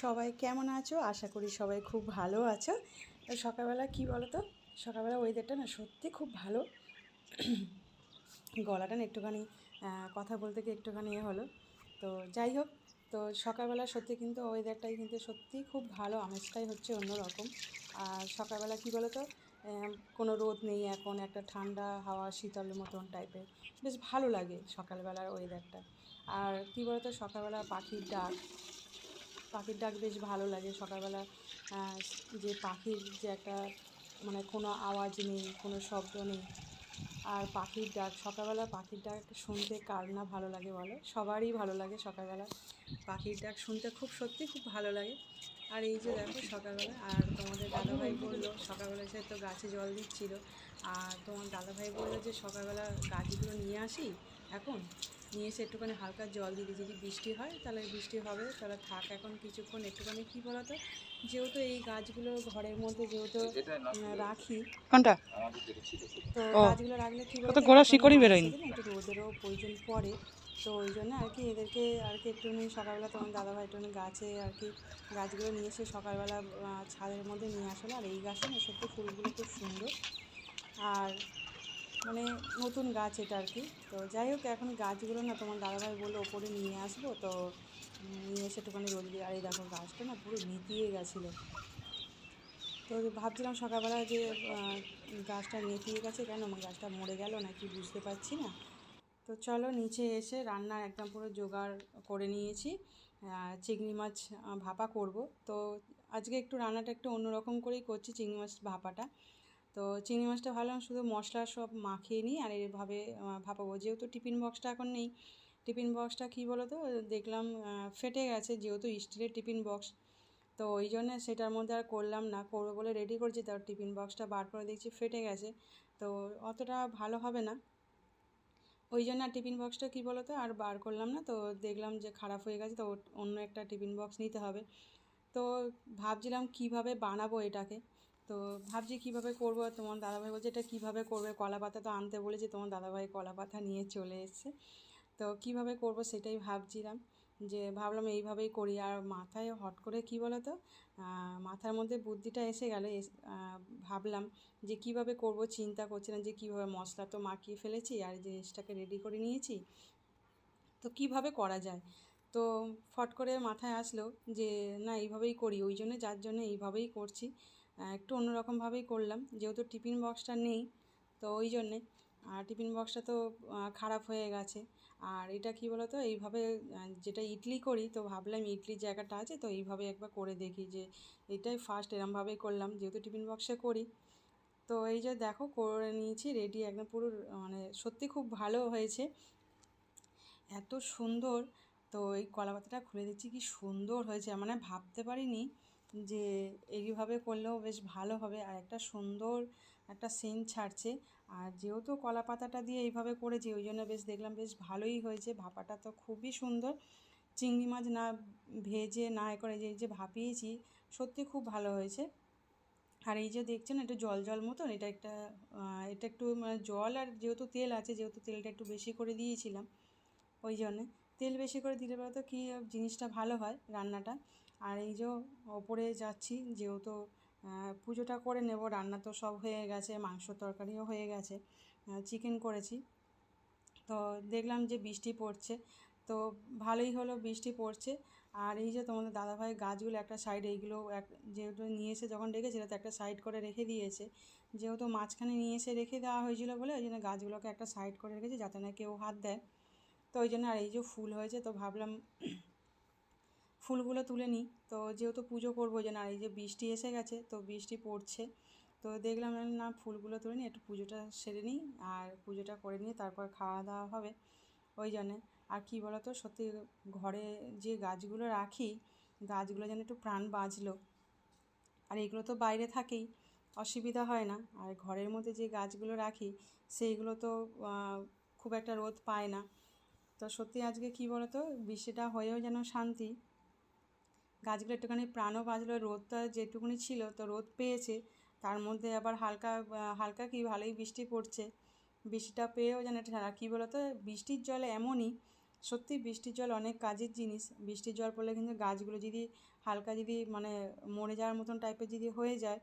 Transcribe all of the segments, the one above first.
সবাই কেমন আছো? আশা করি সবাই খুব ভালো আছো। তো সকালবেলা কি বলো তো সকালবেলা ওয়েদারটা না সত্যি খুব ভালো। গলাটা না একটুখানি কথা বলতে গিয়ে একটুখানি এ হলো। তো যাই হোক, তো সকালবেলা সত্যি কিন্তু ওয়েদারটাই কিন্তু সত্যি খুব ভালো, আমেজটাই হচ্ছে অন্যরকম। আর সকালবেলা কি বলো তো কোনো রোদ নেই এখন, একটা ঠান্ডা হাওয়া শীতলের মতন টাইপের বেশ ভালো লাগে সকালবেলার ওয়েদারটা আর কী বলতো? সকালবেলা পাখির ডাক পাখির ডাক বেশ ভালো লাগে। সকালবেলা যে পাখির যে একটা মানে কোনো আওয়াজ নেই, কোনো শব্দ নেই। আর পাখির ডাক, সকালবেলা পাখির ডাক শুনতে কার না ভালো লাগে বলো? সবারই ভালো লাগে সকালবেলা পাখির ডাক শুনতে। খুব সত্যি খুব ভালো লাগে। আর এই যে দেখো সকালবেলা, আর তোমাদের দাদাভাই বলল, সকালবেলা সে তো গাছে জল দিচ্ছিল। আর তোমার দাদাভাই বলল যে সকালবেলা গাছগুলো নিয়ে আসি এখন? নিয়ে এসে একটুখানি হালকা জল দিতে যদি বৃষ্টি হয় তাহলে বৃষ্টি হবে তাহলে থাক এখন কিছুক্ষণ একটুখানি কী বলতো? যেহেতু এই গাছগুলো ঘরের মধ্যে যেহেতু রাখি কোনটা? তো গাছগুলো রাখলে কি বলতো গোড়া শিকড়ই বেরোয়নি। একটু রোদেরও প্রয়োজন পড়ে। তো ওই জন্য আর কি এদেরকে আর কি একটুখানি সকালবেলা তোমার দাদাভাই একটুখানি গাছে আর কি গাছগুলো নিয়ে এসে সকালবেলা ছাদের মধ্যে নিয়ে আসলো। আর এই গাছে না সত্যি ফুলগুলো খুব সুন্দর। আর মানে নতুন গাছ এটা আর কি। তো যাই হোক, এখন গাছগুলো না তোমার দাদাভাই বলল ওপরে নিয়ে আসব, তো নিয়ে এসে একটুখানি রোদ দিয়ে, আর এই দেখো গাছটা না পুরো নেতিয়ে গেছিল। তো ভাবছিলাম সকালবেলা যে গাছটা নেতিয়ে গেছে কেন আমার গাছটা মরে গেল নাকি বুঝতে পারছি না। তো চলো নিচে এসে রান্নার একদম পুরো জোগাড় করে নিয়েছি চিংড়ি মাছ ভাপা করব। তো আজকে একটু রান্নাটা একটু অন্যরকম করেই করছি, চিংড়ি মাছ ভাপাটা। তো চিংড়ি মাছটা ভাবলাম শুধু মশলা সব মাখিয়ে নিই আর এভাবে ভাপাবো। যেহেতু টিফিন বক্সটা এখন নেই, টিফিন বক্সটা কী বলো তো দেখলাম ফেটে গেছে যেহেতু স্টিলের টিফিন বক্স। তো ওই জন্যে সেটার মধ্যে আর করলাম না, করব বলে রেডি করছি তার টিফিন বক্সটা বার করে দেখছি ফেটে গেছে। তো অতটা ভালো হবে না। ওই জন্য আর টিফিন বক্সটা কী বলো তো আর বার করলাম না, তো দেখলাম যে খারাপ হয়ে গেছে, তো অন্য একটা টিফিন বক্স নিতে হবে। তো ভাবছিলাম কীভাবে বানাবো এটাকে। তো ভাবছি কীভাবে করব তোমার দাদাভাই বলছে, এটা কীভাবে করবে? কলা পাতা তো আনতে বলেছে, তোমার দাদাভাই কলা পাতা নিয়ে চলে এসেছে। তো কীভাবে করব সেটাই ভাবছিলাম যে ভাবলাম এইভাবেই করি। আর মাথায় হট করে কি বলো তো মাথার মধ্যে বুদ্ধিটা এসে গেল। ভাবলাম যে কীভাবে করব, চিন্তা করছিলাম যে কীভাবে মশলা তো মাখিয়ে ফেলেছি আর জিনিসটাকে রেডি করে নিয়েছি। তো কীভাবে করা যায়? তো ফট করে মাথায় আসলো যে না, এইভাবেই করি। ওই জন্য, যার জন্য এইভাবেই করছি। একটু অন্যরকমভাবেই করলাম। যেহেতু টিফিন বক্সটা নেই, তো ওই জন্যে। আর টিফিন বক্সটা তো খারাপ হয়ে গেছে। আর এটা কি বলতো? এইভাবে যেটা ইডলি করি, তো ভাবলাম ইডলির জায়গাটা আছে, তো এইভাবে একবার করে দেখি যে এটাই ফার্স্ট এরমভাবেই করলাম। যেহেতু টিফিন বক্সে করি, তো এই যে দেখো, করে নিয়েছি রেডি একদম পুরো মানে সত্যি খুব ভালো হয়েছে। এত সুন্দর, তো এই কলা পাতাটা খুলে দিচ্ছি, কি সুন্দর হয়েছে। মানে ভাবতে পারিনি যে এইভাবে করলেও বেশ ভালো হবে। আর একটা সুন্দর একটা সেন্ট ছাড়ছে। আর যেহেতু কলা পাতাটা দিয়ে এইভাবে করেছি, ওই জন্য বেশ দেখলাম বেশ ভালোই হয়েছে। ভাপাটা তো খুবই সুন্দর। চিংড়ি মাছ না ভেজে না এ করে যে যে ভাপিয়েছি, সত্যি খুব ভালো হয়েছে। আর এই যে দেখছেন একটু জল জল মতন, এটা একটা এটা একটু মানে জল আর যেহেতু তেল আছে, যেহেতু তেলটা একটু বেশি করে দিয়েছিলাম, ওই জন্যে। তেল বেশি করে দিলে পরে তো কী জিনিসটা ভালো হয় রান্নাটা। আর এই যে ওপরে যাচ্ছি, যেহেতু পুজোটা করে নেব, রান্না তো সব হয়ে গেছে, মাংস তরকারিও হয়ে গেছে চিকেন করেছি। তো দেখলাম যে বৃষ্টি পড়ছে, তো ভালোই হলো বৃষ্টি পড়ছে। আর এই যে তোমাদের দাদাভাই গাছগুলো একটা সাইড এইগুলো এক, যেহেতু নিয়ে এসে যখন রেখেছিল, তো একটা সাইড করে রেখে দিয়েছে। যেহেতু মাঝখানে নিয়ে এসে রেখে দেওয়া হয়েছিল বলে, ওই জন্য গাছগুলোকে একটা সাইড করে রেখেছে, যাতে না কেউ হাত দেয়। তো ওই জন্য আর এই যে ফুল হয়েছে, তো ভাবলাম ফুলগুলো তুলে নিই। তো যেহেতু পুজো করব জন্য আর এই যে বৃষ্টি এসে গেছে, তো বৃষ্টি পড়ছে। তো দেখলাম না, ফুলগুলো তুলে নিই, একটু পুজোটা সেরে নিই আর পুজোটা করে নিয়ে তারপর খাওয়া দাওয়া হবে ওই জন্যে। আর কী বলতো, সত্যি ঘরে যে গাছগুলো রাখি, গাছগুলো যেন একটু প্রাণ বাঁচলো। আর এগুলো তো বাইরে থাকেই, অসুবিধা হয় না। আর ঘরের মধ্যে যে গাছগুলো রাখি, সেইগুলো তো খুব একটা রোদ পায় না। তো সত্যি আজকে কী বলতো? বৃষ্টিটা হয়েও যেন শান্তি। গাছগুলো একটুখানি প্রাণও বাঁচলো, রোদটা যেটুকুনি ছিল তো রোদ পেয়েছে। তার মধ্যে আবার হালকা হালকা কি ভালোই বৃষ্টি পড়ছে। বৃষ্টিটা পেয়েও যেন একটা কী বলতো? বৃষ্টির জল এমনই, সত্যি বৃষ্টির জল অনেক কাজের জিনিস। বৃষ্টির জল পড়লে কিন্তু গাছগুলো যদি হালকা যদি মানে মরে যাওয়ার মতন টাইপের যদি হয়ে যায়,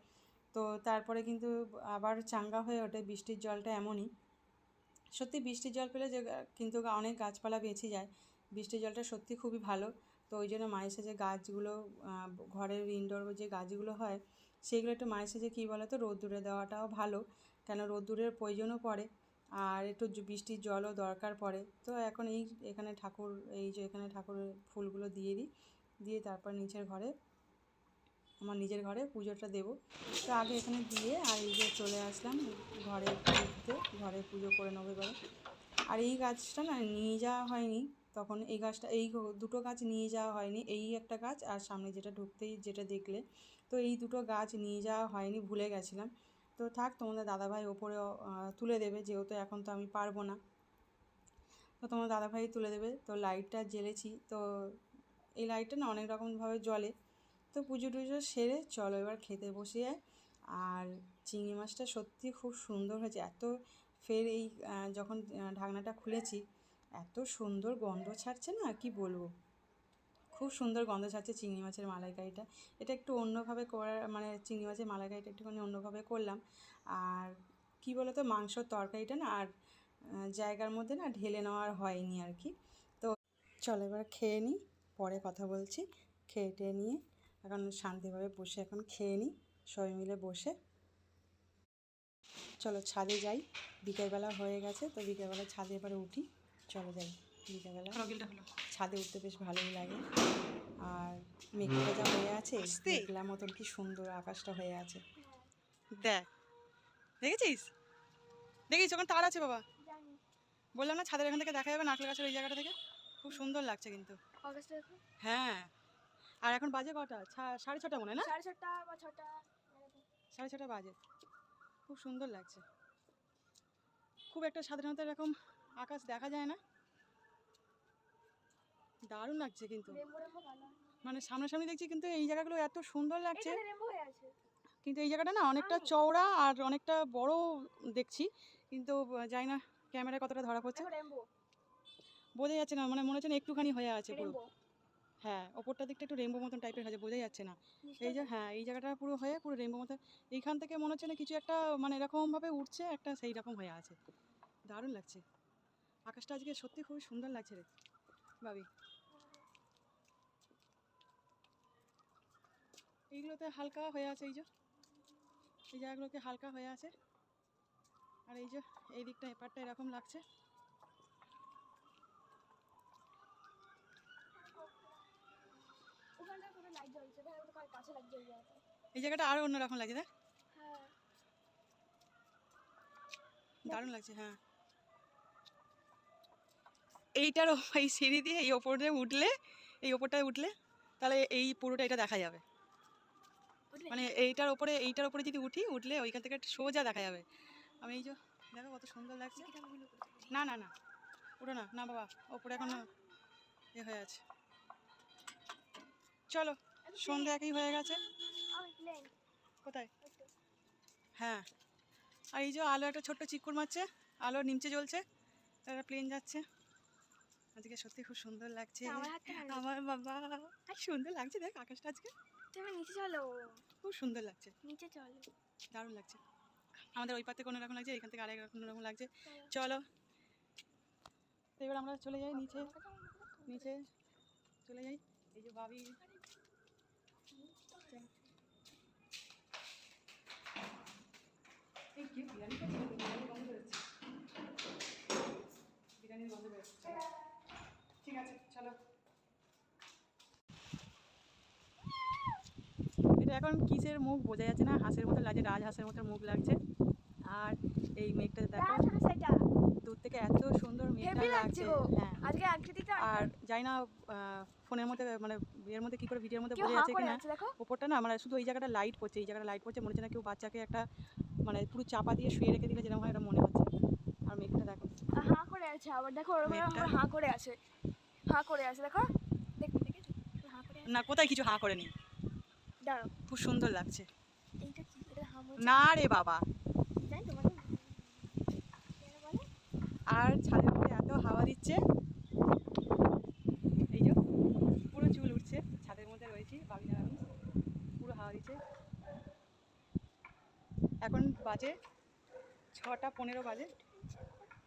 তো তারপরে কিন্তু আবার চাঙ্গা হয়ে ওঠে। বৃষ্টির জলটা এমনই। সত্যি বৃষ্টির জল পেলে যে কিন্তু অনেক গাছপালা বেঁচে যায়। বৃষ্টির জলটা সত্যি খুবই ভালো। তো ওই জন্য মায়ের সাথে গাছগুলো ঘরের ইনডোর যে গাছগুলো হয়, সেগুলো একটু মায়ের সাথে কী বলো তো রোদ্দুরে দেওয়াটাও ভালো। কেন রোদ্দুরের প্রয়োজনও পড়ে আর একটু বৃষ্টির জলও দরকার পড়ে। তো এখন এই, এখানে ঠাকুর, এই যে এখানে ঠাকুরের ফুলগুলো দিয়ে দিই। দিয়ে তারপর নিচের ঘরে আমার নিজের ঘরে পুজোটা দেবো। তো আগে এখানে দিয়ে আর এই যে চলে আসলাম ঘরে পুজো দিতে ঘরে পুজো করে নেব এবারে। আর এই গাছটা না নিয়ে যাওয়া হয়নি, তখন এই গাছটা, এই দুটো গাছ নিয়ে যাওয়া হয়নি, এই একটা গাছ আর সামনে যেটা ঢুকতেই যেটা দেখলে। তো এই দুটো গাছ নিয়ে যাওয়া হয়নি, ভুলে গেছিলাম। তো থাক, তোমাদের দাদাভাই ওপরে তুলে দেবে, যেহেতু এখন তো আমি পারব না। তো তোমার দাদাভাই তুলে দেবে, তো লাইটটা জ্বেলেছি। তো এই লাইটটা না অনেক রকমভাবে জ্বলে। তো পুজো টুজো সেরে চলো এবার খেতে বসে যায় আর চিংড়ি মাছটা সত্যি খুব সুন্দর হয়েছে। এত ফের এই যখন ঢাকনাটা খুলেছি, এত সুন্দর গন্ধ ছাড়ছে না, কি বলব? খুব সুন্দর গন্ধ ছাড়ছে চিংড়ি মাছের মালাইকারিটা। এটা একটু অন্যভাবে করার মানে চিংড়ি মাছের মালাইকারিটা একটুখানি অন্যভাবে করলাম। আর কি বলো তো মাংসর তরকারিটা না, আর জায়গার মধ্যে না ঢেলে নেওয়ার হয়নি আর কি। তো চলো এবার খেয়ে নিই, পরে কথা বলছি। খেয়ে টেয়ে নিয়ে এখন শান্তিভাবে বসে এখন খেয়ে নিই। সবাই মিলে বসে। চলো ছাদে যাই। বিকেলবেলা হয়ে গেছে তো বিকেলবেলা ছাদে এবারে উঠি। চলো যাই বিকেলবেলা। ছাদে উঠতে বেশ ভালোই লাগে। আর মেঘলা যা হয়ে আছে আস্তে। মেঘলা মতন কি সুন্দর আকাশটা হয়ে আছে। দেখ দেখেছিস? দেখিস ওখানে তার আছে বাবা। বললাম না ছাদের এখান থেকে দেখা যাবে নারকেল গাছের ওই জায়গাটা থেকে? খুব সুন্দর লাগছে কিন্তু। হ্যাঁ। আর এখন বাজে কটা? সাড়ে ছটা মনে না? সাড়ে ছটা বা ছটা সাড়ে ছটা বাজে। খুব সুন্দর লাগছে। খুব একটা সাধারণত এরকম আকাশ দেখা যায় না। দারুণ লাগছে কিন্তু। মানে সামনাসামনি দেখছি কিন্তু এই জায়গাগুলো এত সুন্দর লাগছে। কিন্তু এই জায়গাটা না অনেকটা চওড়া আর অনেকটা বড় দেখছি। কিন্তু জানি না ক্যামেরায় কতটা ধরা পড়ছে। বোঝা যাচ্ছে না মানে মনে হচ্ছে না একটুখানি হয়ে আছে পুরো। হ্যাঁ ওপরটা দিকটা একটু রেমবো মতন টাইপের আছে বোঝা যাচ্ছে না। এই যে হ্যাঁ এই জায়গাটা পুরো হয়ে পুরো রেমবো মতো এইখান থেকে মনে হচ্ছে না কিছু একটা মানে এরকমভাবে উঠছে একটা সেই রকম হয়ে আছে। দারুণ লাগছে। আকাশটা আজকে সত্যি খুবই সুন্দর লাগছে রে। ভাবি। এইগুলোতে হালকা হয়ে আছে এই যে। এই জায়গাগুলোতে হালকা হয়ে আছে। আর এই যে এই দিকটা এপারটা এরকম লাগছে। ওখানটা পুরো লাইট জ্বলছে। দেখো তো কাছে লাইট জ্বলছে আছে এই জায়গাটা আরও অন্যরকম লাগছে দেখ। হ্যাঁ। দারুণ লাগছে হ্যাঁ। এইটার এই সিঁড়ি দিয়ে এই ওপরে উঠলে এই ওপরটায় উঠলে তাহলে এই পুরোটা এটা দেখা যাবে। মানে এইটার ওপরে এইটার ওপরে যদি উঠি উঠলে ওইখান থেকে একটা সোজা দেখা যাবে। আমি এই যে দেখো কত সুন্দর লাগছে। না না না ওটা না। না বাবা ওপরে এখন এ হয়ে আছে। চলো সন্ধ্যা একই হয়ে গেছে। কোথায়? হ্যাঁ। আর এই যে আলো একটা ছোট্ট চিকুর মারছে আলো নিচে জ্বলছে একটা প্লেন যাচ্ছে। আজকে সত্যি খুব সুন্দর লাগছে। আমার বাবা আর সুন্দর লাগছে দেখ আকাশটা আজকে। তুমি নিচে চলো। খুব সুন্দর লাগছে। নিচে চলো। দারুণ লাগছে। আমাদের ওই পাতে কোনো রকম লাগছে এখান থেকে আরেক রকম রকম লাগছে। চলো। তো এবার আমরা চলে যাই নিচে। নিচে চলে যাই। এই যে ভাবি এই কি বিরিয়ানি গন্ধ বেরোচ্ছে। বিরিয়ানির গন্ধ বেরোচ্ছে। ঠিক আছে চলো। এটা এখন কিসের মুখ? বোঝা যাচ্ছে না হাঁসের মতো লাগছে রাজহাঁসের মতো মুখ লাগছে। আর এই মেঘটা দেখো। দূর থেকে এত সুন্দর মেঘটা লাগছে হ্যাঁ। আর জানি না ফোনের মধ্যে মানে এর মধ্যে কি করে ভিডিওর মধ্যে বোঝা যাচ্ছে কিনা। ওপরটা না মানে শুধু এই জায়গাটা লাইট পড়ছে এই জায়গাটা লাইট পড়ছে মনে হচ্ছে না কেউ বাচ্চাকে একটা মানে পুরো চাপা দিয়ে শুয়ে রেখে দিলে যেরকম হয় এটা মনে হচ্ছে। আর মেঘটা দেখো। হা করে আছে আবার দেখো। হা করে আছে। হা করে আছে দেখো। না কোথায় কিছু হাঁ করে নেই। দাঁড়াও। খুব সুন্দর লাগছে। না রে বাবা। আর ছাদের উপরে এত হাওয়া দিচ্ছে এই যে পুরো চুল উঠছে ছাদের মধ্যে রয়েছি বাবিনা বাজে ছটা পনেরো বাজে।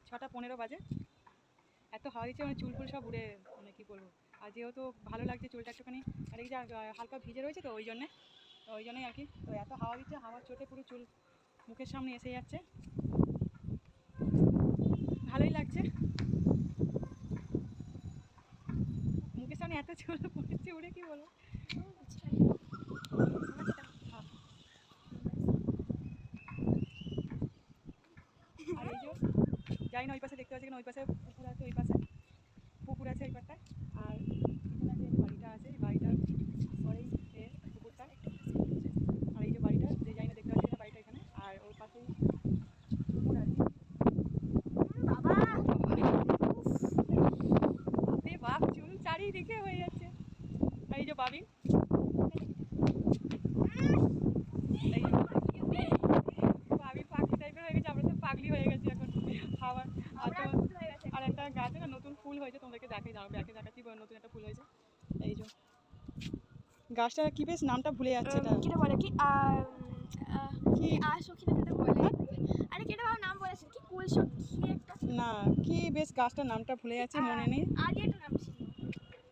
ছটা পনেরো বাজে। এত হাওয়া দিচ্ছে মানে চুল ফুল সব উড়ে মানে কী বলব। আর যেহেতু ভালো লাগছে চুলটা একটুখানি আর আহ, হালকা ভিজে রয়েছে তো ওই জন্যে তো ওই জন্যই আর কি। তো এত হাওয়া দিচ্ছে হাওয়ার চোটে পুরো চুল মুখের সামনে এসে যাচ্ছে। ভালোই লাগছে। মুখের সামনে এত চুল পড়েছে উড়ে কি বলব আর এই যে যাই না ওই পাশে দেখতে পাচ্ছি কিনা ওই পাশে ওই পাশে পুকুর আছে ওই পাশটায় আর এখানে যে বাড়িটা আছে এই বাড়িটার পরেই এ পুকুরটা আর এই যে বাড়িটা যে যাই না দেখতে পাচ্ছি কিনা বাড়িটা এখানে আর ওর পাশেই পুকুর আছে বাবা বাপরে বাপ চুল চারিদিকে হয়ে যাচ্ছে আর এই যে বাবি এই যে বাবি পাখি টাইপের হয়ে গেছে আমরা তো পাগলি হয়ে গেছি এখন খাবার আর আমরা তো ভুল হয়ে গেছে আর একটা গাছে না নতুন ফুল হয়েছে তোমাদেরকে দেখাই দাও ব্যাকে দেখাচ্ছি বা নতুন একটা ফুল হয়েছে এই যে গাছটা কি বেশ নামটা ভুলে যাচ্ছে এটা। কিটা বলে? কি কি? যেটা বলে? আরে কেটা বাবা নাম বলেছে? কি কুল একটা? না কি বেশ গাছটার নামটা ভুলে যাচ্ছে মনে নেই। আগে একটা নাম ছিল।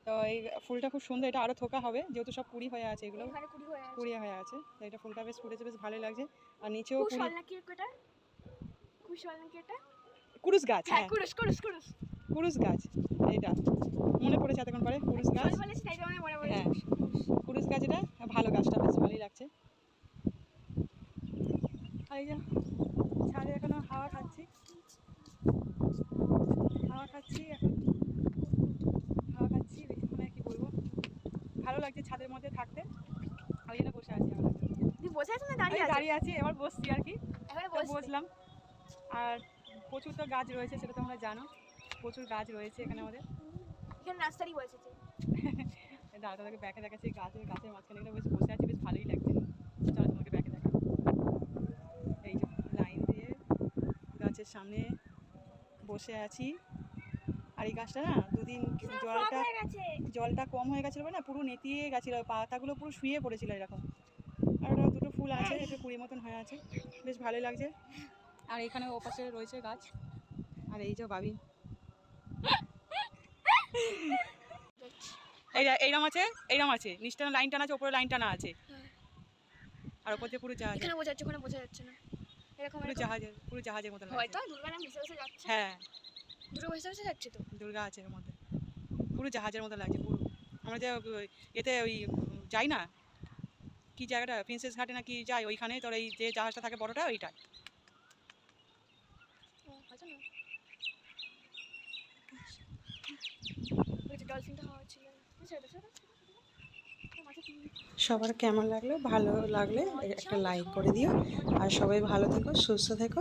তো এই ফুলটা খুব সুন্দর এটা আরও থোকা হবে যেহেতু সব কুড়ি হয়ে আছে এগুলো। কুড়ি হয়ে আছে। তো এটা ফুলটা বেশ ফুটেছে বেশ ভালোই লাগছে। আর নিচেও এটা? এটা? কুরুশ গাছ হ্যাঁ হ্যাঁ। কুরুশ কুরুশ কুরুশ। কুরুশ গাছ এইটা। মনে পড়েছে এতক্ষণ পরে গাছ? বলেছি মনে পড়েছে হ্যাঁ। গাছ এটা ভালো গাছটা বেশ ভালোই লাগছে। আর এই যে ছাদে এখনও হাওয়া খাচ্ছি। হাওয়া খাচ্ছি এখন। হাওয়া খাচ্ছি মানে কি বলব। ভালো লাগছে ছাদের মধ্যে থাকতে। ওই জন্য বসে আছি আমরা। তুই বসে আছিস না? দাঁড়িয়ে দাঁড়িয়ে আছি এবার বসছি আর কি। বসলাম। আর প্রচুর তো গাছ রয়েছে সেটা তোমরা জানো। প্রচুর গাছ রয়েছে এখানে আমাদের। এখানে নার্সারি বসেছে। দাদা তাদেরকে ব্যাকে দেখাচ্ছি গাছের গাছের মাঝখানে এখানে বেশ বসে আছি বেশ ভালোই লাগছে। চলো তোমাকে ব্যাকে দেখা এই যে লাইন দিয়ে গাছের সামনে বসে আছি। আর এই গাছটা না দুদিন জলটা জলটা কম হয়ে গেছিল না পুরো নেতিয়ে গেছিল পাতাগুলো পুরো শুয়ে পড়েছিল এরকম। আর ওটা দুটো ফুল আছে একটু কুড়ি মতন হয়ে আছে। বেশ ভালোই লাগছে। আর এখানে ওপাশে রয়েছে গাছ। আর এই যে বাবি। এইরা এইরকম আছে? এইরকম আছে। নিচটা লাইন টানা আছে ওপরে লাইন টানা আছে। আর ওপর দিয়ে পুরো জাহাজ এখানে বোঝা যাচ্ছে ওখানে বোঝা যাচ্ছে না। এরকম পুরো। জাহাজের পুরো জাহাজের মতো হয়তো দুর্গা নাম ভেসে যাচ্ছে। হ্যাঁ। ভেসে ভেসে যাচ্ছে তো? দুর্গা আছে এর মধ্যে। পুরো জাহাজের মতো লাগছে পুরো। আমরা যে এতে ওই যাই না? কি জায়গাটা? প্রিন্সেস ঘাটে না কি যাই? ওইখানে তোর এই যে জাহাজটা থাকে বড়টা ওইটা। ডলফিনটা হওয়া ছিল সেটা সেটা সবার কেমন লাগল? ভালো লাগলে একটা লাইক করে দিও। আর সবাই ভালো থেকো, সুস্থ থেকো।